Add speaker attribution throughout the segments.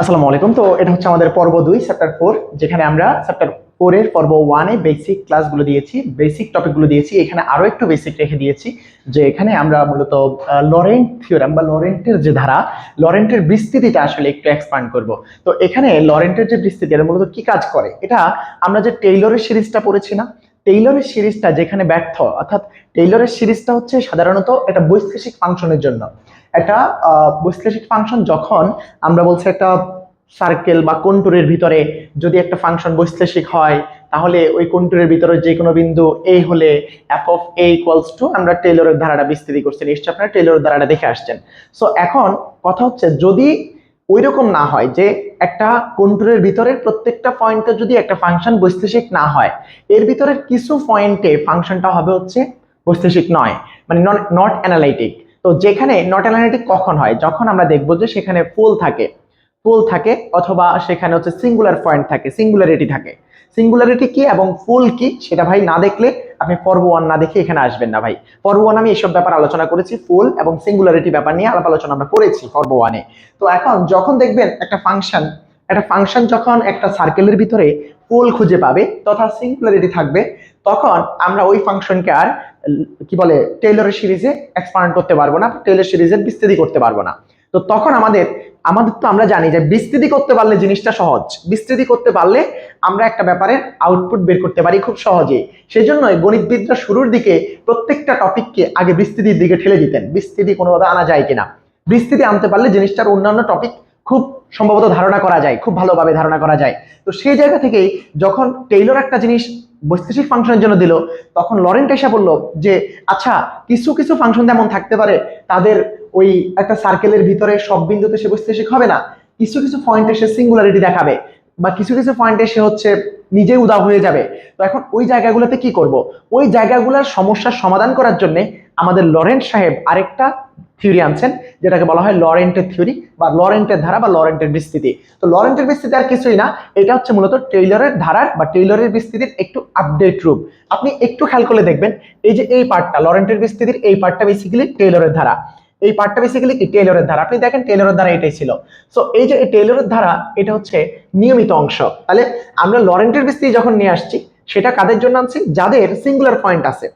Speaker 1: আসসালামু আলাইকুম। তো এটা হচ্ছে আমাদের পর্ব দুই চ্যাপ্টার ফোর যেখানে আমরা চ্যাপ্টার ফোরের পর্ব ওয়ানে বেসিক ক্লাসগুলো দিয়েছি বেসিক টপিকগুলো দিয়েছি। এখানে আরও একটু বেসিক রেখে দিয়েছি, যে এখানে আমরা মূলত লরেন্ট থিওরাম বা লরেন্টের যে ধারা লরেন্টের বিস্তৃতিটা আসলে একটু এক্সপান্ড করব। তো এখানে লরেন্টের যে বিস্তৃতি, এটা মূলত কি কাজ করে? এটা আমরা যে টেইলরের সিরিজটা পড়েছি না টেইলরের সিরিজটা যেখানে ব্যর্থ, অর্থাৎ টেইলরের সিরিজটা হচ্ছে সাধারণত এটা বৈশ্লেষিক ফাংশনের জন্য। একটা বৈশ্লেষিক ফাংশন যখন আমরা বলছি একটা সার্কেল বা কন্টুরের ভিতরে যদি একটা ফাংশন বৈশ্লেষিক হয়, তাহলে ওই কন্টুরের ভিতরে যে কোনো বিন্দু এ হলে f of a equals to আমরা টেলরের ধারাটা বিস্তৃতি করছি। নিশ্চয়ই আপনারা টেলরের ধারাটা দেখে আসছেন। সো এখন কথা হচ্ছে যদি ওই রকম না হয় যে একটা কন্টুরের ভিতরের প্রত্যেকটা পয়েন্টে যদি একটা ফাংশন বৈশ্লেষিক না হয়, এর ভিতরের কিছু পয়েন্টে ফাংশনটা হবে হচ্ছে বৈশ্লেষিক নয় মানে নট অ্যানালাইটিক তো যেখানে নট অ্যানালাইটিক কখন হয়? যখন আমরা দেখব যে সেখানে ফুল থাকে। ফুল থাকে অথবা সেখানে হচ্ছে সিঙ্গুলার পয়েন্ট থাকে সিঙ্গুলারিটি থাকে। সিঙ্গুলারিটি কি এবং ফুল কি সেটা ভাই না দেখলে আপনি পর্ব ওয়ান না দেখে এখানে আসবেন না ভাই। পর্ব ওয়ান আমি এসব ব্যাপার আলোচনা করেছি ফুল এবং সিঙ্গুলারিটি ব্যাপার নিয়ে আলাপ আলোচনা আমরা করেছি পর্ব ওয়ানে তো এখন যখন দেখবেন একটা ফাংশন একটা ফাংশন যখন একটা সার্কেলের ভিতরে পোল খুঁজে পাবে, তথা সিঙ্গুলারিটি থাকবে, তখন আমরা ওই ফাংশনকে আর, কি বলে টেইলরের সিরিজে এক্সপান্ড করতে পারব না টেইলর সিরিজের বিস্তৃতি করতে পারব না। তো তখন আমাদের আমাদের তো আমরা জানি যে বিস্তৃতি করতে পারলে জিনিসটা সহজ। বিস্তৃতি করতে পারলে আমরা একটা ব্যাপারে আউটপুট বের করতে পারি খুব সহজেই। সেই জন্যই গণিতবিদরা শুরুর দিকে প্রত্যেকটা টপিককে আগে বিস্তৃতির দিকে ঠেলে দিতেন। বিস্তৃতি কোনোভাবে আনা যায় কিনা। বিস্তৃতি আনতে পারলে জিনিসটার অন্যান্য টপিক খুব সম্ভবত ধারণা করা যায়, খুব ভালোভাবে ধারণা করা যায়। তো সেই জায়গা থেকেই যখন টেইলর একটা জিনিস বৈশ্লেষিক ফাংশনের জন্য দিল, তখন লরেন্ট এসে বলল যে আচ্ছা কিছু কিছু ফাংশন যেমন থাকতে পারে, তাদের ওই একটা সার্কেলের ভিতরে সব বিন্দুতে সে বৈশ্লেষিক হবে না। কিছু কিছু পয়েন্টে সে সিঙ্গুলারিটি দেখাবে বা কিছু কিছু পয়েন্টে সে হচ্ছে নিজে উদাও হয়ে যাবে। তো এখন ওই জায়গাগুলোতে কি করব? ওই জায়গাগুলোর সমস্যার সমাধান করার জন্য আমাদের লরেন্ট সাহেব আরেকটা থিওরি আনছেন, যেটাকে বলা হয় লরেন্টের থিওরি বা লরেন্টের ধারা বা লরেন্টের বিস্তৃতি। তো লরেন্টের বিস্তৃতি আর কিছুই না, এটা হচ্ছে মূলত টেইলরের ধারার বা টেইলরের বিস্তৃতির একটু আপডেট রূপ। আপনি একটু খেয়াল করলে দেখবেন, এই যে এই পার্টটা লরেন্টের বিস্তৃতির এই পার্টটা বেসিক্যালি টেইলরের ধারা। এই পার্টটা বেসিক্যালি কি? টেইলরের ধারা। আপনি দেখেন টেইলরের ধারা এটাই ছিল। সো এই যে এই টেইলরের ধারা, এটা হচ্ছে নিয়মিত অংশ। তাহলে আমরা লরেন্টের বিস্তৃতি যখন নিয়ে আসছি, সেটা কাদের জন্য আনছি? যাদের সিঙ্গুলার পয়েন্ট আছে।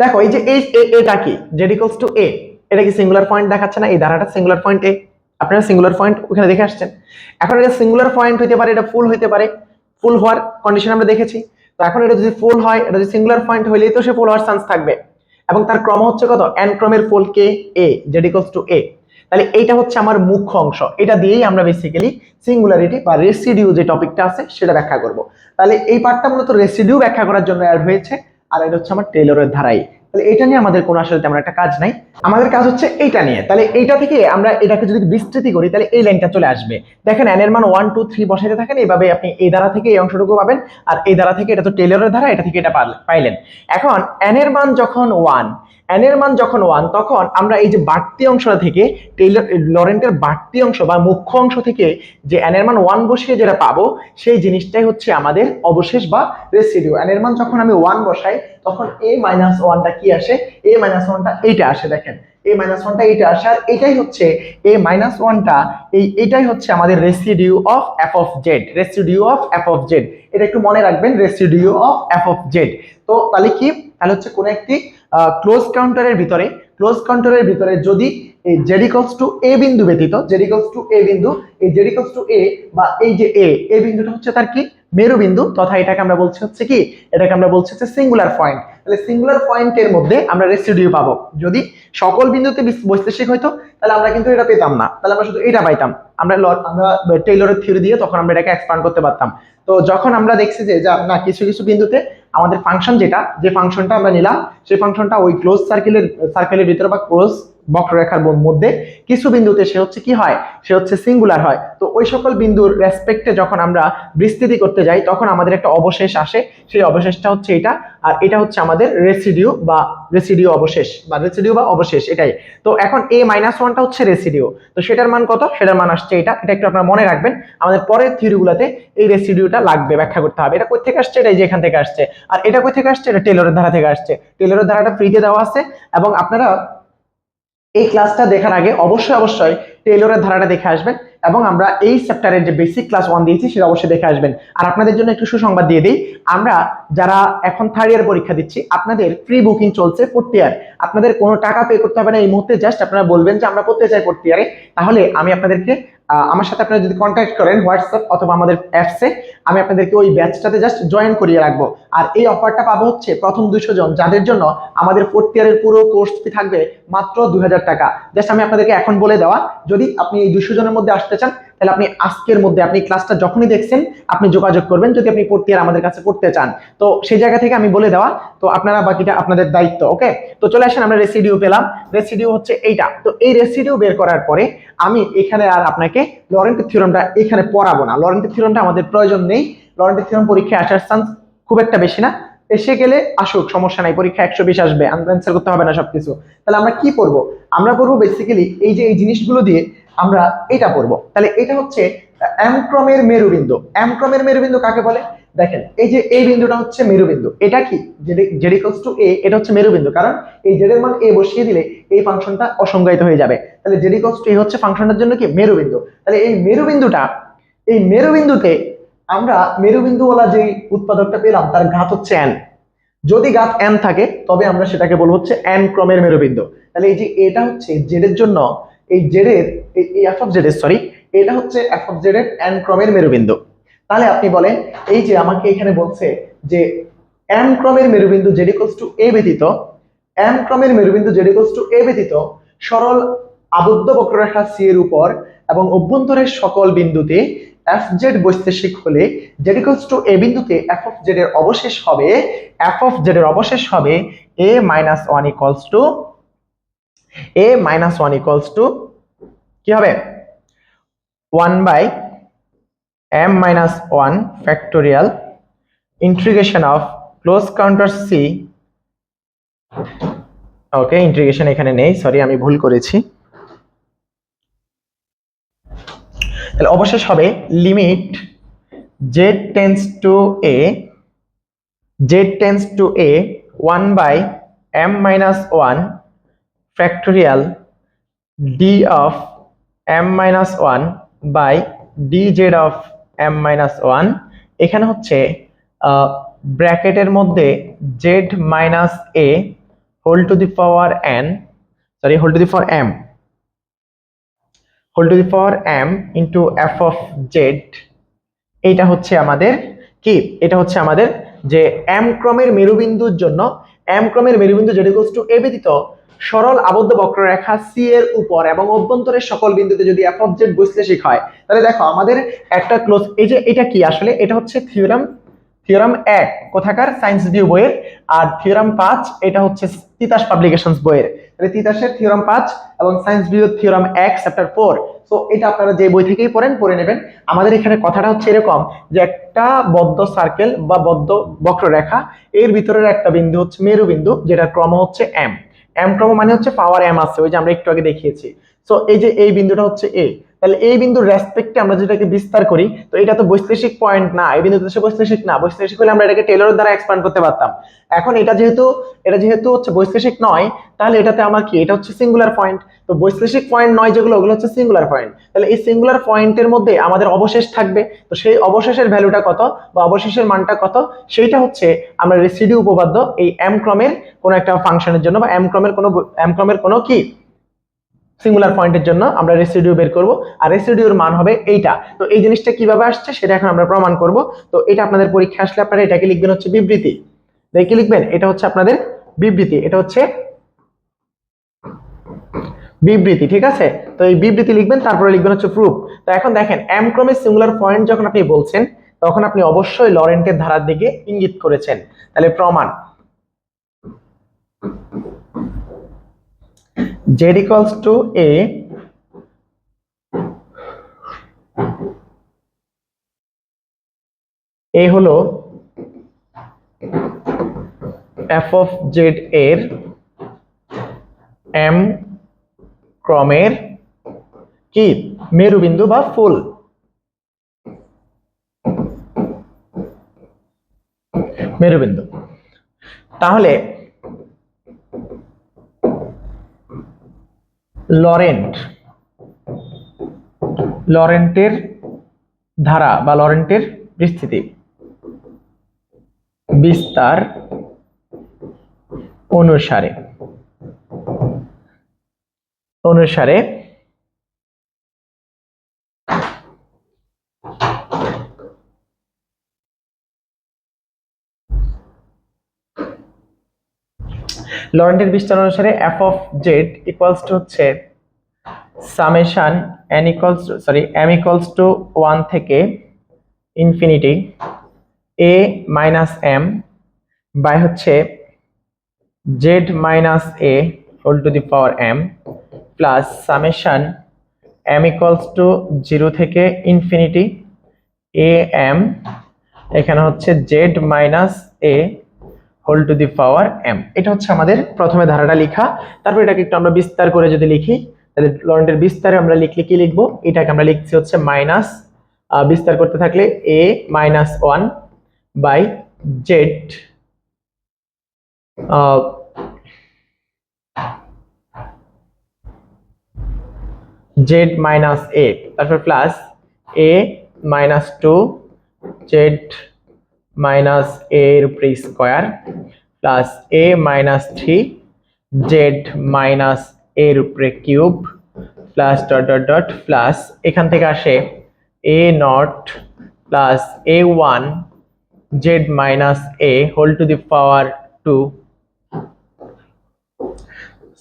Speaker 1: দেখো, এই যে এই এটা কি? জেড ইকুয়ালস টু এ এটা কি সিঙ্গুলার পয়েন্ট দেখাচ্ছে না? এই ধারাটা সিঙ্গুলার পয়েন্ট এ আপনারা সিঙ্গুলার পয়েন্ট ওখানে দেখে আসছেন। এখন এটা সিঙ্গুলার পয়েন্ট হইতে পারে, এটা ফুল হইতে পারে। ফুল হওয়ার কন্ডিশন আমরা দেখেছি। তো এখন এটা যদি ফুল হয়, এটা যদি সিঙ্গুলার পয়েন্ট হইলেই তো সে ফুল হওয়ার চান্স থাকবে। এবং তার ক্রম হচ্ছে কত? এন ক্রমের ফুল কে এ জেড ইকুয়ালস টু এ তাহলে এইটা হচ্ছে আমার মুখ্য অংশ। এটা দিয়েই আমরা বেসিক্যালি সিঙ্গুলারিটি বা রেসিডিউ যে টপিকটা আছে, সেটা ব্যাখ্যা করব। তাহলে এই পার্টটা মূলত রেসিডিউ ব্যাখ্যা করার জন্য অ্যাড হয়েছে। আর এটা হচ্ছে আমার টেলরের ধারাই। তাহলে এটা নিয়ে আমাদের কোনো আসলে তেমন একটা কাজ নাই। আমাদের কাজ হচ্ছে এইটা নিয়ে। তাহলে এইটা থেকে আমরা এটাকে যদি বিস্তৃতি করি, তাহলে এই লাইনটা চলে আসবে। দেখেন এন এর মান ওয়ান টু থ্রি বসাইতে থাকেন এইভাবে আপনি এই দ্বারা থেকে এই অংশটুকু পাবেন, আর এই দ্বারা থেকে এটা তো টেলরের ধারা, এটা থেকে এটা পাইলেন। এখন এন এর মান যখন ওয়ান এন এর মান যখন ওয়ান তখন আমরা এই যে বাড়তি অংশটা থেকে টেইলর লরেন্টের বাড়তি অংশ বা মুখ্য অংশ থেকে যে এন এর মান ওয়ান বসিয়ে যেটা পাবো, সেই জিনিসটাই হচ্ছে আমাদের অবশেষ বা রেসিডিউ এন এর মান যখন আমি ওয়ান বসাই, তখন এ মাইনাস ওয়ানটা কি আসে? এ মাইনাস ওয়ানটা এইটা আসে, দেখেন। এ মাইনাস ওয়ানটা এইটা আসে, আর এটাই হচ্ছে এ মাইনাস ওয়ানটা এই, এটাই হচ্ছে আমাদের residue of f of z residue of f of z এটা একটু মনে রাখবেন residue of f of z তো তাহলে কি? তাহলে হচ্ছে কোনো একটি ক্লোজ কাউন্টারের ভিতরে ক্লোজ কাউন্টারের ভিতরে যদি এই জেডিকলস টু এ বিন্দু ব্যতীত জেডিকলস টু এ বিন্দু, এই জেডিকলস টু এ বা এই যে এ এ বিন্দুটা হচ্ছে তার কি? মেরু বিন্দু তথা এটাকে আমরা বলছি হচ্ছে কি? এটাকে আমরা বলছি হচ্ছে সিঙ্গুলার পয়েন্ট তাহলে সিঙ্গুলার পয়েন্টের মধ্যে আমরা রেসিডিউ পাবো। যদি সকল বিন্দুতে বৈশ্লেষিক হইতো, তাহলে আমরা কিন্তু এটা পেতাম না। তাহলে আমরা শুধু এটা পাইতাম। আমরা আমরা টেইলরের থিওরি দিয়ে তখন আমরা এটাকে এক্সপান্ড করতে পারতাম। তো যখন আমরা দেখছি যা- না, কিছু কিছু বিন্দুতে আমাদের ফাংশন যেটা, যে ফাংশনটা আমরা নিলাম, সেই ফাংশনটা ওই ক্লোজ সার্কেলের সার্কেলের ভিতরে বা ক্লোজ বক্ররেখার মধ্যে কিছু বিন্দুতে সে হচ্ছে কি হয়? সে হচ্ছে সিঙ্গুলার হয়। তো ওই সকল বিন্দুর রেসপেক্টে যখন আমরা বিস্তৃতি করতে যাই, তখন আমাদের একটা অবশেষ আসে। সেই অবশেষটা হচ্ছে এটা। আর এটা হচ্ছে আমাদের রেসিডিউ বা রেসিডিউ অবশেষ বা রেসিডিউ বা অবশেষ, এটাই। তো এখন এ মাইনাস ওয়ানটা হচ্ছে রেসিডিউ তো সেটার মান কত? সেটার মান আসছে এটা। এটা একটু আপনারা মনে রাখবেন। আমাদের পরের থিওরিগুলোতে এই রেসিডিউটা লাগবে, ব্যাখ্যা করতে হবে। এটা কোথা থেকে আসছে? এটা যে এখান থেকে আসছে। আর এটা কোথা থেকে আসছে? এটা টেলরের ধারা থেকে আসছে। টেলরের ধারাটা ফ্রিতে দেওয়া আছে। এবং আপনারা এই ক্লাসটা দেখার আগে অবশ্যই অবশ্যই টেইলরের ধারাটা দেখে আসবেন এবং আমরা এই চ্যাপ্টারের যে বেসিক ক্লাস ওয়ান দিয়েছি সেটা অবশ্যই দেখে আসবেন। আর আপনাদের জন্য একটু সুসংবাদ দিয়ে দিই, আমরা যারা এখন থার্ড ইয়ার পরীক্ষা দিচ্ছি, আপনাদের ফ্রি বুকিং চলছে ফোর্থ ইয়ার আপনাদের কোনো টাকা পে করতে হবে না, এই মুহূর্তে জাস্ট আপনারা বলবেন যে আমরা পড়তে চাই ফোর্থ ইয়ারে তাহলে আমি আপনাদেরকে আমার সাথে আপনারা যদি কন্ট্যাক্ট করেন হোয়াটসঅ্যাপ অথবা আমাদের অ্যাপসে আমি আপনাদেরকে ওই ব্যাচটাতে জাস্ট জয়েন করিয়ে রাখব। আর এই অফারটা পাবো হচ্ছে প্রথম দুশো জন, যাদের জন্য আমাদের ফোর্থ ইয়ারের পুরো কোর্স ফি থাকবে মাত্র দুই হাজার টাকা। জাস্ট আমি আপনাদেরকে এখন বলে দেওয়া, যদি আপনি এই দুশো জনের মধ্যে আসতে চান তাহলে আপনি আজকের মধ্যে আপনি ক্লাসটা যখনই দেখছেন, আপনি যোগাযোগ করবেন। যদি আপনি পড়তে ইয়ার আমাদের কাছে পড়তে চান, তো সেই জায়গা থেকে আমি বলে দেওয়া, তো আপনারা বাকিটা আপনাদের দায়িত্ব, ওকে? তো চলে আসেন, আমরা রেসিডিউ পেলাম। রেসিডিউ হচ্ছে এইটা। তো এই রেসিডিউ বের করার পরে আমি এখানে আর আপনাকে লরেন্টের থিওরামটা এখানে পড়াবো না। লরেন্টের থিওরামটা আমাদের প্রয়োজন নেই। লরেন্টের থিওরাম পরীক্ষায় আসার চান্স খুব একটা বেশি না। এসে গেলে আসুক, সমস্যা নাই, পরীক্ষা একশো বিশ আসবে আনসার করতে হবে না সবকিছু। তাহলে আমরা কি পড়ব? আমরা পড়ব বেসিক্যালি এই যে এই জিনিসগুলো দিয়ে আমরা এটা পড়ব। তাহলে এটা হচ্ছে অ্যামক্রমের মেরুবিন্দু। অ্যামক্রমের মেরুবিন্দু কাকে বলে? দেখেন, এই যে এই বিন্দুটা হচ্ছে মেরুবিন্দু। এটা কি? জেড ইকুয়ালস টু এ এটা হচ্ছে মেরুবিন্দু। কারণ এই জেড এর মান এ বসিয়ে দিলে এই ফাংশনটা অসংজ্ঞায়িত হয়ে যাবে। তাহলে জেড ইকুয়ালস টু এ হচ্ছে ফাংশনটার জন্য কি? মেরুবিন্দু। তাহলে এই মেরুবিন্দুটা, এই মেরুবিন্দুতে আমরা মেরুবিন্দুওয়ালা যে উৎপাদকটা পেলাম, তার ঘাত হচ্ছে এন যদি ঘাত এন থাকে, তবে আমরা সেটাকে বলব হচ্ছে এন ক্রমের মেরুবিন্দু। তাহলে এই যে এটা হচ্ছে জেড এর জন্য, এই জেড এর, এই এফ অফ জেড এর সরি এটা হচ্ছে এফ অফ জেড এর এন ক্রমের মেরুবিন্দু। তাহলে আপনি বলেন, এই যে আমাকে এখানে বলছে যে এম ক্রমের মেরুবিন্দু জেড ইকুয়ালস টু এ ব্যতীত এম ক্রমের মেরুবিন্দু জেড ইকুয়ালস টু এ ব্যতীত, সরল আবদ্ধ বক্ররেখা সি এর উপর এবং অভ্যন্তরের সকল বিন্দুতে এফ জেড বৈশ্লেষিক হলে জেড ইকুয়ালস টু এ বিন্দুতে এফ অফ জেড এর অবশেষ হবে এফ অফ জেড এর অবশেষ হবে a minus one equals to a minus one equals to কি হবে? One by m minus 1 factorial integration of close counter c. Okay integration এখানে নেই সরি আমি ভুল করেছি। তাহলে অবশেষ হবে limit z tends to a z tends to a one by m minus one 1 d d of m minus 1 by dz of m minus 1 এখানে হচ্ছে ব্র্যাকেটের মধ্যে z minus a whole to the power n sorry whole to the power m whole to the power m into f of z এইটা হচ্ছে আমাদের কি? এটা হচ্ছে আমাদের যে এম ক্রমের মেরুবিন্দুর জন্য এম ক্রমের মেরুবিন্দু জেড ইকুয়ালস টু এ ব্যতীত সরল আবদ্ধ বক্ররেখা সি এর উপর এবং অভ্যন্তরের সকল বিন্দুতে যদি এফ অফ জেড বৈশ্লেষিক হয়, তাহলে দেখো আমাদের একটা ক্লোজ এই যে এটা কি আসলে? এটা হচ্ছে থিওরাম থিওরাম এক, কোথাকার সায়েন্স ভিউ বইয়ের, আর থিওরাম পাঁচ, এটা হচ্ছে তিতাস পাবলিকেশনস বইয়ের। তিতাসের থিওরাম পাঁচ এবং সায়েন্স ভিউ থিওরাম এক চ্যাপ্টার ফোর সো এটা আপনারা যে বই থেকেই পড়েন, পড়ে নেবেন। আমাদের এখানে কথাটা হচ্ছে এরকম যে একটা বদ্ধ সার্কেল বা বদ্ধ বক্ররেখা, এর ভিতরের একটা বিন্দু হচ্ছে মেরু বিন্দু যেটা ক্রম হচ্ছে এম এম ক্রম মানে হচ্ছে পাওয়ার এম আছে, ওই যে আমরা একটু আগে দেখিয়েছি। সো এই যে এই বিন্দুটা হচ্ছে এ তাহলে এই বিন্দুর রেসপেক্টে আমরা যেটাকে বিস্তার করি, তো এটা তো বৈশ্লেষিক পয়েন্ট না, এই বিন্দু তো বৈশ্লেষিক না বৈশ্লেষিক হলে আমরা এটাকে টেলরের দ্বারা এক্সপ্যান্ড করতে পারতাম। এখন এটা যেহেতু এটা যেহেতু হচ্ছে বৈশ্লেষিক নয়, তাহলে এটাতে আমার কি? এটা হচ্ছে সিঙ্গুলার পয়েন্ট তো বৈশ্লেষিক পয়েন্ট নয় যেগুলো, ওগুলো হচ্ছে সিঙ্গুলার পয়েন্ট তাহলে এই সিঙ্গুলার পয়েন্টের মধ্যে আমাদের অবশেষ থাকবে, তো সেই অবশেষের ভ্যালুটা কত বা অবশেষের মানটা কত? সেইটা হচ্ছে আমরা রেসিডিউ উপপাদ্য এই এম ক্রমের কোনো একটা ফাংশনের জন্য বা এম ক্রমের কোনো এম ক্রমের কোনো কি? সিঙ্গুলার পয়েন্টের জন্য আমরা রেসিডিউ বের করব, আর রেসিডিউর মান হবে এইটা। তো এই জিনিসটা কীভাবে আসছে সেটা এখন আমরা প্রমাণ করব। তো এটা আপনাদের পরীক্ষা আসলে আপনারা এটাকে লিখবেন হচ্ছে বিবৃতি। দেখে লিখবেন? এটা হচ্ছে আপনাদের বিবৃতি, এটা হচ্ছে বিবৃতি, ঠিক আছে? তো এই বিবৃতি লিখবেন, তারপরে লিখবেন হচ্ছে প্রুফ তো এখন দেখেন এম ক্রমের সিঙ্গুলার পয়েন্ট যখন আপনি বলছেন, তখন আপনি অবশ্যই লরেন্টের ধারার দিকে ইঙ্গিত করেছেন। তাহলে প্রমাণ z equals to a. A হলো f of z এর m ক্রমের কি? মেরুবিন্দু বা ফুল। মেরুবিন্দু। তাহলে লরেন্ট। লরেন্টের ধারা বা লরেন্টের বিস্তৃতি। বিস্তার অনুসারে। অনুসারে লরেন্টের বিস্তার অনুসারে f of z equals to হচ্ছে summation n equals sorry m equals to one থেকে infinity a minus m by হচ্ছে z minus a whole to the power m plus summation m equals to zero থেকে infinity a m এখানে হচ্ছে z minus a whole to the power m এটা হচ্ছে আমাদের প্রথমে ধারাটা লেখা। তারপর এটাকে একটু আমরা বিস্তার করে যদি লিখি, তাহলে লরেন্টের বিস্তারে আমরা লিখলে কি লিখব? এটাকে আমরা লিখছি হচ্ছে মাইনাস বিস্তার করতে থাকলে a minus one by z z minus a তারপর plus a minus two z minus a এর উপরে square plus a minus three z minus এর উপরে cube plus dot dot dot plus এখান থেকে আসে a nought plus a one z minus a whole to the power two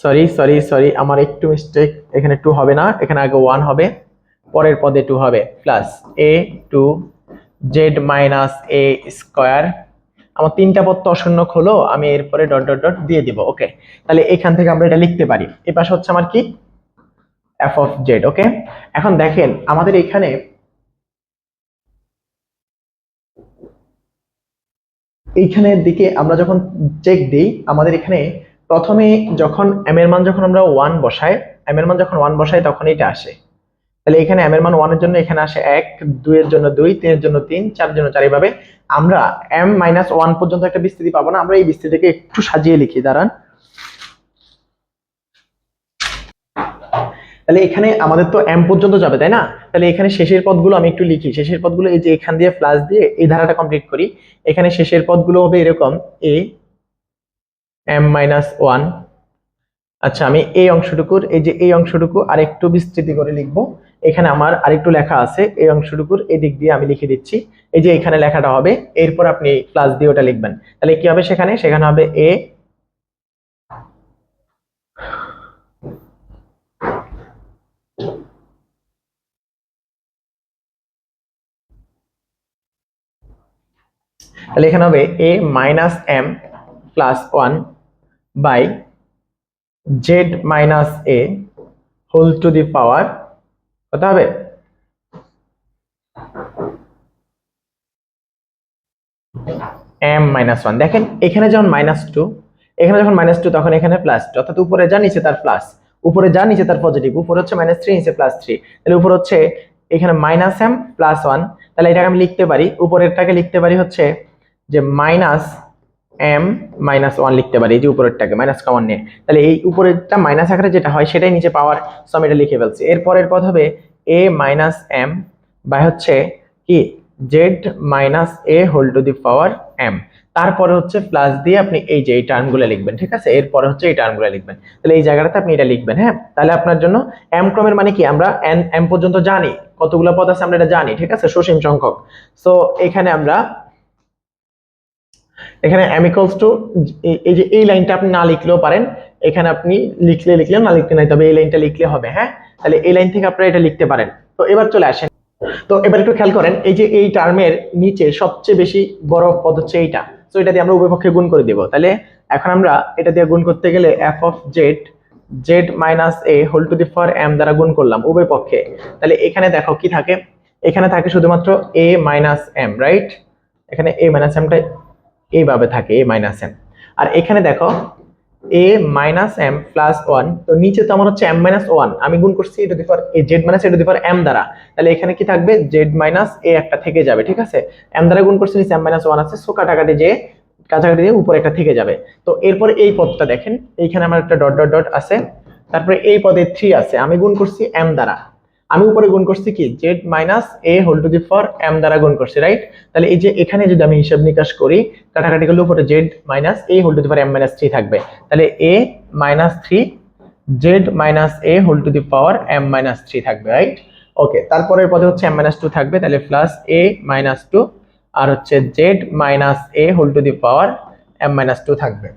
Speaker 1: sorry sorry sorry আমার একটু mistake এখানে টু হবে না, এখানে আগে ওয়ান হবে, পরের পদে টু হবে plus a two z minus a square আমার তিনটা পদ তো অশূন্য হলো, আমি এরপরে ডট ডট ডট দিয়ে দিব ওকে তাহলে এখান থেকে আমরা এটা লিখতে পারি। এ পাশে হচ্ছে আমার কি? এফ অফ জেড ওকে এখন দেখেন, আমাদের এখানে এইখানের দিকে আমরা যখন চেক দিই, আমাদের এখানে প্রথমে যখন এম এর মান যখন আমরা ওয়ান বসাই এম এর মান যখন ওয়ান বসাই, তখন এটা আসে। তাহলে এখানে এম এর মান ওয়ানের জন্য এখানে আসে এক, দুইয়ের জন্য দুই, তিনের জন্য তিন চার জন্য চার। এইভাবে আমরা এম মাইনাস ওয়ান পর্যন্ত একটা বিস্তৃতি পাবো না। আমরা এই বিস্তৃতিকে একটু সাজিয়ে লিখি, দাঁড়ান। তাহলে এখানে আমাদের তো এম পর্যন্ত যাবে, তাই না? তাহলে এখানে শেষের পদগুলো আমি একটু লিখি। শেষের পদগুলো এই যে এখান দিয়ে প্লাস দিয়ে এই ধারাটা কমপ্লিট করি। এখানে শেষের পদগুলো হবে এরকম এ এম মাইনাস ওয়ান আচ্ছা আমি এই অংশটুকুর, এই যে এই অংশটুকু আরেকটু বিস্তৃতি করে লিখব। এখানে আমার আরেকটু লেখা আছে, এই অংশটুকুর এই দিক দিয়ে আমি লিখে দিচ্ছি। এই যে এখানে লেখাটা হবে, এরপর আপনি প্লাস দিয়ে ওটা লিখবেন। তাহলে কি হবে সেখানে? সেখানে হবে এ তাহলে এখানে হবে a minus m plus one by z minus a whole to the power কত হবে? এম মাইনাস ওয়ান দেখেন, এখানে যখন মাইনাস টু এখানে যখন মাইনাস টু তখন এখানে প্লাস টু অর্থাৎ উপরে যা নিচে তার প্লাস উপরে যা নিচে তার পজিটিভ উপরে হচ্ছে মাইনাস থ্রি নিচে প্লাস থ্রি তাহলে উপর হচ্ছে এখানে মাইনাস এম প্লাস ওয়ান তাহলে এটাকে আমি লিখতে পারি। উপরেরটাকে লিখতে পারি হচ্ছে যে মাইনাস এম মাইনাস ওয়ান লিখতে পারি, এই যে উপরেরটাকে মাইনাস কমন নিয়ে তাহলে এই উপরেরটা মাইনাস আকারে যেটা হয়, সেটাই নিচে পাওয়ার সো আমি এটা লিখে ফেলছি। এরপরের পদ হবে এ মাইনাস এম বাই হচ্ছে কি? Z minus a whole to the power m তারপরে হচ্ছে প্লাস দিয়ে আপনি এই যে এই টার্মগুলো লিখবেন, ঠিক আছে? এরপরে হচ্ছে এই টার্মগুলো লিখবেন। তাহলে এই জায়গাটাতে আপনি এটা লিখবেন হ্যাঁ? তাহলে আপনার জন্য এম ক্রমের মানে কি? আমরা এন এম পর্যন্ত জানি। কতগুলো পদ আছে আমরা এটা জানি, ঠিক আছে? সসীম সংখ্যক। সো এখানে আমরা এখানে অ্যামিকলস টু এই যে এই লাইনটা আপনি না লিখলেও পারেন। এখানে আপনি লিখলে লিখলে না লিখতে নাই, তবে এই লাইনটা লিখলে হবে হ্যাঁ? তাহলে এই লাইন থেকে আপনারা এটা লিখতে পারেন। তো এবার চলে আসেন। তো এবার একটু খেয়াল করেন, এই যে এই টার্মের নিচে সবচেয়ে বেশি বড় পদ হচ্ছে এইটা। তো এটা দিয়ে আমরা উভয়পক্ষে গুণ করে দিব। তাহলে এখন আমরা এটা দিয়ে গুণ করতে গেলে f of z z minus a whole to the for m দ্বারা গুণ করলাম উভয় পক্ষে। তাহলে এখানে দেখো কি থাকে? এখানে থাকে শুধুমাত্র এ মাইনাস এম রাইট এখানে এ মাইনাস এমটা এইভাবে থাকে এ মাইনাস এম আর এখানে দেখো a minus m plus one তো নিচে তো আমার হচ্ছে এম মাইনাস ওয়ান আমি গুণ করছি এটা দিফার এ জেড মাইনাস এটা দিফার এম দ্বারা। তাহলে এখানে কি থাকবে? জেড মাইনাস এ একটা থেকে যাবে, ঠিক আছে? এম দ্বারা গুণ করছি, নিচে এম মাইনাস ওয়ান আছে সো কাটাকাটি যে, কাছাকাটি দিয়ে উপরে একটা থেকে যাবে। তো এরপরে এই পদটা দেখেন, এইখানে আমার একটা ডট ডট ডট আছে। তারপরে এই পদে থ্রি আছে, আমি গুণ করছি এম দ্বারা। আমি উপরে গুণ করছি কি? Z minus a whole to the for m দ্বারা গুণ করছি রাইট তাহলে এই যে এখানে যদি আমি হিসাব নিকাশ করি, কাটাকাটি করলে উপরে z minus a whole to the power m minus three থাকবে। তাহলে a minus three z minus a whole to the power m minus three থাকবে রাইট ওকে তারপরের পদে হচ্ছে এম মাইনাস টু থাকবে, তাহলে প্লাস এ মাইনাস টু আর হচ্ছে z minus a whole to the power m minus two থাকবে।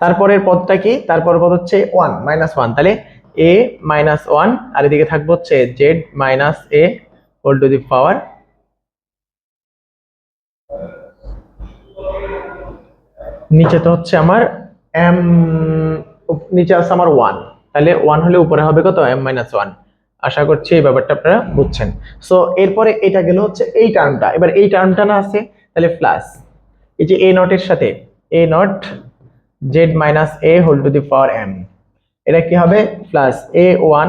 Speaker 1: তারপরের পদটা কি? তারপর পদ হচ্ছে ওয়ান মাইনাস ওয়ান তাহলে এ মাইনাস ওয়ান আর এদিকে থাকবে হচ্ছে z minus a whole to the power নিচে তো হচ্ছে আমার এম নিচে আছে আমার ওয়ান তাহলে ওয়ান হলে উপরে হবে কত? এম মাইনাস ওয়ান আশা করছি এই ব্যাপারটা আপনারা বুঝছেন। সো এরপরে এটা গেল হচ্ছে এই টার্মটা এবার এই টার্মটা না আছে, তাহলে প্লাস এই যে এ নটের সাথে a nought z minus a whole to the power m এটা কি হবে? Plus a one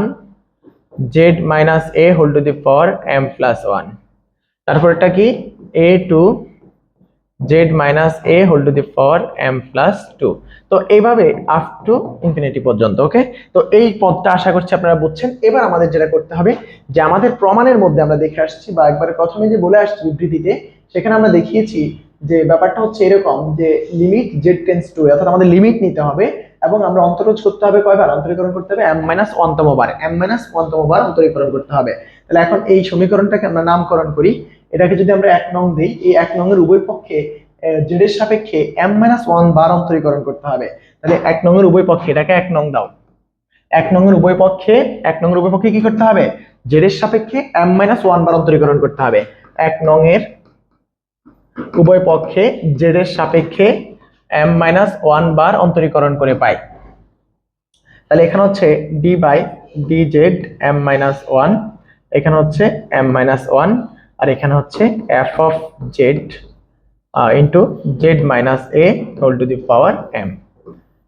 Speaker 1: z minus a whole to the power m plus one তারপর এটা কি? A two z minus a whole to the power m plus two তো এইভাবে up to infinity পর্যন্ত ওকে তো এই পদটা আশা করছি আপনারা বুঝছেন। এবার আমাদের যেটা করতে হবে, যে আমাদের প্রমাণের মধ্যে আমরা দেখে আসছি, বা একবারে প্রথমে যে বলে আসছি বিবৃতিতে, সেখানে আমরা দেখিয়েছি যে ব্যাপারটা হচ্ছে এরকম যে লিমিট জেড টেন্স টু অর্থাৎ আমাদের লিমিট নিতে হবে এবং আমরা অন্তরোধ করতে হবে কয়বার? অন্তরীকরণ করতে হবে। এম মাইনাস ওয়ানতম বার। এম মাইনাস ওয়ানতম বার অন্তরীকরণ করতে হবে। তাহলে এখন এই সমীকরণটাকে আমরা নামকরণ করি। এটাকে যদি আমরা এক নং দিই, এই এক নং এর উভয় পক্ষে জেড এর সাপেক্ষে এম মাইনাস ওয়ান বার অন্তরীকরণ করতে হবে। তাহলে এক নং এর উভয় পক্ষে এটাকে এক নং দাও। এক নং এর উভয় পক্ষে, এক নং এর উভয় পক্ষে কি করতে হবে? জেড এর সাপেক্ষে এম মাইনাস ওয়ান বার অন্তরীকরণ করতে হবে। এক নং এর উভয় পক্ষে জেড এর সাপেক্ষে এম মাইনাস ওয়ান বার অন্তরীকরণ করে পাই। তাহলে এখানে হচ্ছে d by d z m minus one এখানে হচ্ছে এম মাইনাস ওয়ান আর এখানে হচ্ছে f of z into z minus a whole to the power m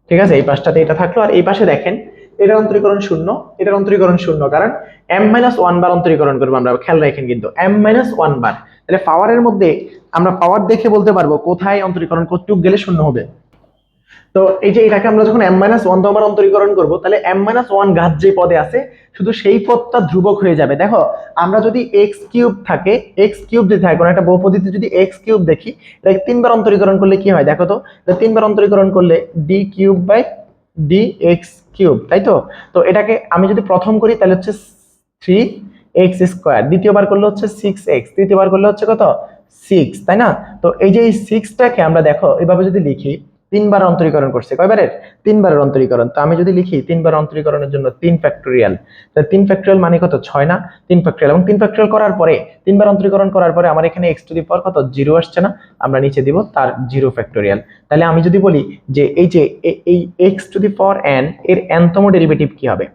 Speaker 1: ঠিক আছে? এই পাশটাতে এটা থাকল। আর এই পাশে দেখেন এটার অন্তরীকরণ শূন্য, এটার অন্তরীকরণ শূন্য, কারণ এম মাইনাস ওয়ান বার অন্তরীকরণ করব আমরা, খেয়াল রাখেন কিন্তু এম মাইনাস ওয়ান বার তাহলে পাওয়ারের মধ্যে আমরা পাওয়ার দেখে বলতে পারব কোথায় অন্তরীকরণ কতটুক গেলে শূন্য হবে। তো এই যে এটাকে আমরা যখন এম মাইনাস ওয়ান তোমার অন্তরীকরণ করব, তাহলে এম মাইনাস ওয়ান ঘাত যে পদে আছে, শুধু সেই পদটা ধ্রুবক হয়ে যাবে। দেখো, আমরা যদি এক্স কিউব থাকে এক্স কিউব যদি থাকে, কোনো একটা বহুপদীতে যদি এক্স কিউব দেখি এটাকে তিনবার অন্তরীকরণ করলে কি হয়? দেখো তো তিনবার অন্তরীকরণ করলে d cube by d x cube, তাই তো? তো এটাকে আমি যদি প্রথম করি, তাহলে হচ্ছে থ্রি এক্স স্কোয়ার দ্বিতীয়বার করলে হচ্ছে সিক্স এক্স তৃতীয়বার করলে হচ্ছে কত? সিক্স তাই না? তো এই যে এই সিক্সটাকে আমরা দেখো, এভাবে যদি লিখি তিনবার অন্তরীকরণ করছে। কয়বারের? তিনবারের অন্তরীকরণ। তো আমি যদি লিখি, তিনবার অন্তরীকরণের জন্য তিন ফ্যাক্টোরিয়াল তাহলে তিন ফ্যাক্টোরিয়াল মানে কত? ছয় না? তিন ফ্যাক্টোরিয়াল এবং তিন ফ্যাক্টোরিয়াল করার পরে, তিনবার অন্তরীকরণ করার পরে আমার এখানে এক্স টু দি পাওয়ার কত? জিরো আসছে না? আমরা নিচে দিব তার জিরো ফ্যাক্টোরিয়াল তাহলে আমি যদি বলি যে এই যে এই x to the power n এর এনতম ডেরিভেটিভ কি হবে?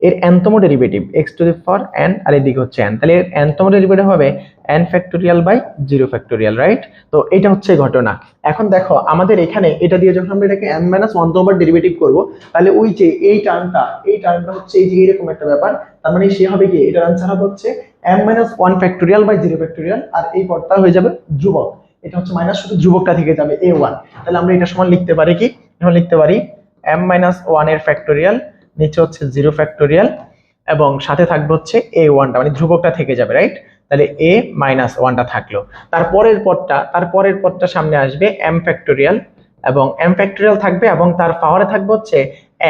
Speaker 1: এর এনতম derivative x to the power n আর এদিকে হচ্ছে এন তাহলে এর এনতম ডেরিভেটিভ হবে n factorial by zero factorial right তো এটা হচ্ছে ঘটনা। এখন দেখো, আমাদের এখানে এটা দিয়ে যখন আমরা এটাকে n minus one number derivative করব, তাহলে ওই যে এই টার্মটা এই টার্মটা হচ্ছে এই যে এরকম একটা ব্যাপার, তার মানে সে হবে কি, এটার আনসার হবে হচ্ছে m minus one factorial by zero factorial আর এই পদটা হয়ে যাবে ধ্রুবক। এটা হচ্ছে মাইনাস শুধু ধ্রুবকটা থেকে যাবে এ ওয়ান তাহলে আমরা এটা সমান লিখতে পারি কি? এখন লিখতে পারি এম মাইনাস ওয়ানের ফ্যাক্টোরিয়াল নিচে হচ্ছে জিরো ফ্যাক্টোরিয়াল এবং সাথে থাকবে হচ্ছে এ ওয়ানটা মানে ধ্রুবকটা থেকে যাবে রাইট তাহলে এ মাইনাস ওয়ানটা থাকল। তারপরের পদটা তারপরের পদটা সামনে আসবে এম ফ্যাক্টোরিয়াল এবং এম ফ্যাক্টোরিয়াল থাকবে এবং তার পাওয়ারে থাকবে হচ্ছে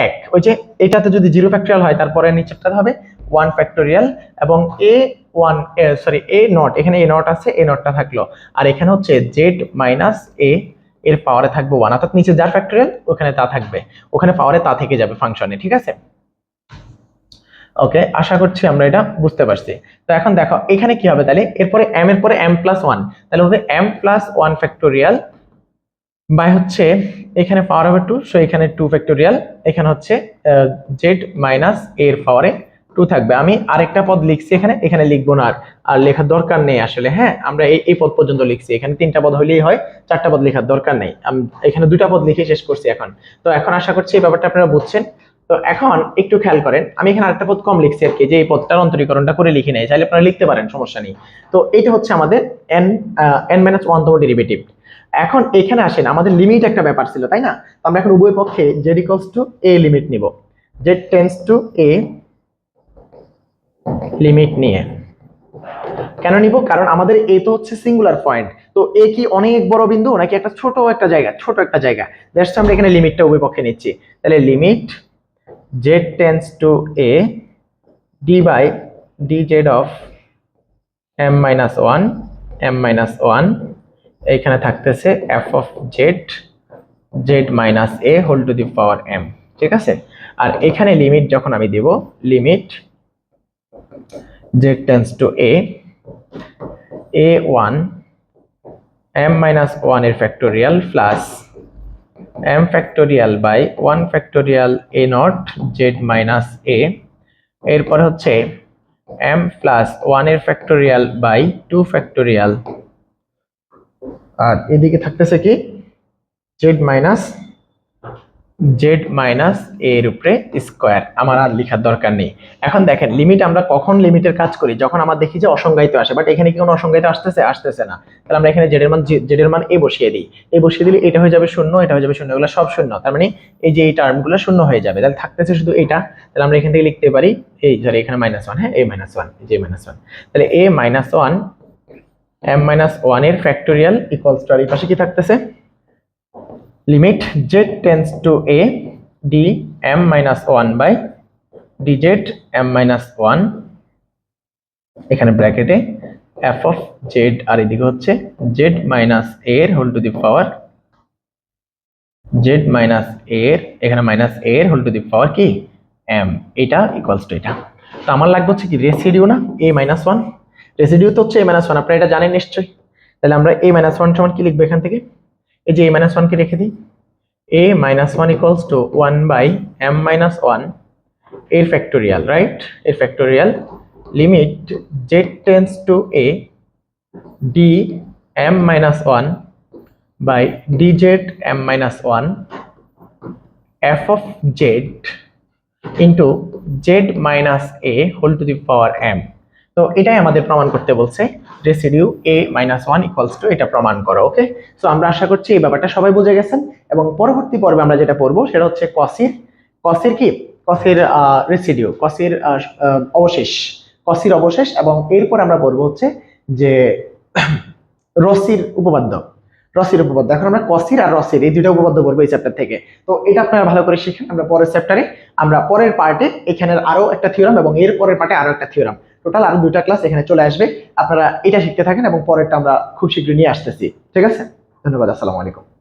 Speaker 1: এক। ওই যে এটাতে যদি জিরো ফ্যাক্টোরিয়াল হয়, তারপরে নিচেরটা হবে ওয়ান ফ্যাক্টোরিয়াল এবং a one sorry a nought এখানে এ নট আছে এ নটটা থাকল। আর এখানে হচ্ছে জেড মাইনাস এ এর পাওয়ারে থাকবে ওয়ান অর্থাৎ নিচে যার ফ্যাক্টোরিয়াল ওখানে তা থাকবে। ওখানে পাওয়ারে তা থেকে যাবে ফাংশনে ঠিক আছে? ওকে আশা করছি আমরা এটা বুঝতে পারছি। তো এখন দেখো, এখানে কি হবে তাহলে? এরপরে এম এর পরে এম প্লাস ওয়ান তাহলে হবে M plus one factorial by হচ্ছে এখানে পাওয়ার হবে টু সো এখানে টু ফ্যাক্টোরিয়াল এখানে হচ্ছে জেড মাইনাস এর পাওয়ারে টু থাকবে। আমি আরেকটা পদ লিখছি এখানে এখানে লিখব না আর। আর লেখার দরকার নেই আসলে হ্যাঁ? আমরা এই এই পদ পর্যন্ত লিখছি। এখানে তিনটা পদ হলেই হয়, চারটা পদ লেখার দরকার নেই। আম- এখানে দুটা পদ লিখে শেষ করছি এখন। তো এখন আশা করছি এই ব্যাপারটা আপনারা বুঝছেন। তো এখন একটু খেয়াল করেন, আমি এখানে আরেকটা পদ কম লিখছি আর কি, যে এই পদটার অন্তরীকরণটা করে লিখে নেই। চাইলে আপনারা লিখতে পারেন, সমস্যা নেই। তো এটা হচ্ছে আমাদের এন এন মাইনাস ওয়ানতম ডেরিভেটিভ এখন এখানে আসেন, আমাদের লিমিট একটা ব্যাপার ছিল, তাই না? আমরা এখন উভয় পক্ষে z equals to a limit নিব। Z tends to a limit নিয়ে। কেন নিব? কারণ আমাদের এ তো হচ্ছে সিঙ্গুলার পয়েন্ট তো এ কি অনেক বড় বিন্দু নাকি একটা ছোট একটা জায়গা? ছোট একটা জায়গা। দ্যাটস আমরা এখানে লিমিটটা উভয় পক্ষে নিচ্ছি। তাহলে limit z tends to a d by d z of m minus one m minus one এইখানে থাকতেছে f of z z minus a whole to the power m ঠিক আছে? আর এখানে লিমিট যখন আমি দেব limit tends to a a one m minus ওয়ানের factorial plus m factorial by one factorial a nought z minus a এরপর হচ্ছে m plus ওয়ানের ফ্যাক্টোরিয়াল বাই টু ফ্যাক্টোরিয়াল আর এদিকে থাকতেছে কি? জেড মাইনাস জেড মাইনাস এর উপরে স্কোয়ার আমার আর লেখার দরকার নেই। এখন দেখেন লিমিট আমরা কখন লিমিটের কাজ করি? যখন আমরা দেখি যে অসংজ্ঞায়িত আসে বাট এখানে কি কোনো অসংজ্ঞায়িত আসতেছে? আসতেছে না। তাহলে আমরা এখানে জেডের মান জেডের মান এ বসিয়ে দিই। এ বসিয়ে দিলে এটা হয়ে যাবে শূন্য, এটা হয়ে যাবে শূন্য, এগুলো সব শূন্য। তার মানে এই যে এই টার্মগুলো শূন্য হয়ে যাবে। তাহলে থাকতেছে শুধু এটা। তাহলে আমরা এখান থেকে লিখতে পারি, এই সরি এখানে মাইনাস ওয়ান হ্যাঁ? এ মাইনাস ওয়ান যে মাইনাস ওয়ান তাহলে a minus one m minus ওয়ানের ফ্যাক্টোরিয়াল ইকুয়ালস টু আর এই পাশে কি থাকতেছে? Limit z tends to a d m minus one by d z m minus one এখানে ব্র্যাকেটে এফ অফ জেড আর এদিকে হচ্ছে জেড মাইনাস এর whole to the power z minus এর, এখানে মাইনাস এর হোল টু দি পাওয়ার কি? এম এটা ইকুয়ালস টু এটা। তো আমার লাগবে হচ্ছে কি রেসিডিউ না? এ মাইনাস ওয়ান রেসিডিউ তো হচ্ছে এ মাইনাস ওয়ান আপনারা এটা জানেন নিশ্চয়ই। তাহলে আমরা এ মাইনাস ওয়ান সমান কি লিখব এখান থেকে? এই যে এ মাইনাস ওয়ানকে রেখে দিই। A minus one equals to one by m minus ওয়ানের ফ্যাক্টোরিয়াল রাইট এর factorial limit z tends to a d m minus one by d z m minus one f of z into z minus a whole to the power m তো এটাই আমাদের প্রমাণ করতে বলছে residue a minus one equals to এটা প্রমাণ করো okay so আমরা আশা করছি এই ব্যাপারটা সবাই বুঝে গেছেন এবং পরবর্তী পর্বে আমরা যেটা পড়ব সেটা হচ্ছে কসির কসির কি? কসির রেসিডিউ কসির অবশেষ কসির অবশেষ এবং এরপর আমরা পড়ব হচ্ছে যে রসির উপপাদ্য রসির উপপাদ্য। এখন আমরা কসির আর রসির, এই দুইটা উপপাদ্য পড়ব এই চ্যাপ্টার থেকে। তো এটা আপনারা ভালো করে শিখেন, আমরা পরের চ্যাপ্টারে আমরা পরের পার্টে এখানের আরও একটা থিওরাম এবং এর পরের পার্টে আরও একটা থিওরাম টোটাল আরও দুইটা ক্লাস এখানে চলে আসবে। আপনারা এটা শিখতে থাকেন এবং পরেরটা আমরা খুব শীঘ্রই নিয়ে আসতেছি। ঠিক আছে? ধন্যবাদ, আসসালামু আলাইকুম।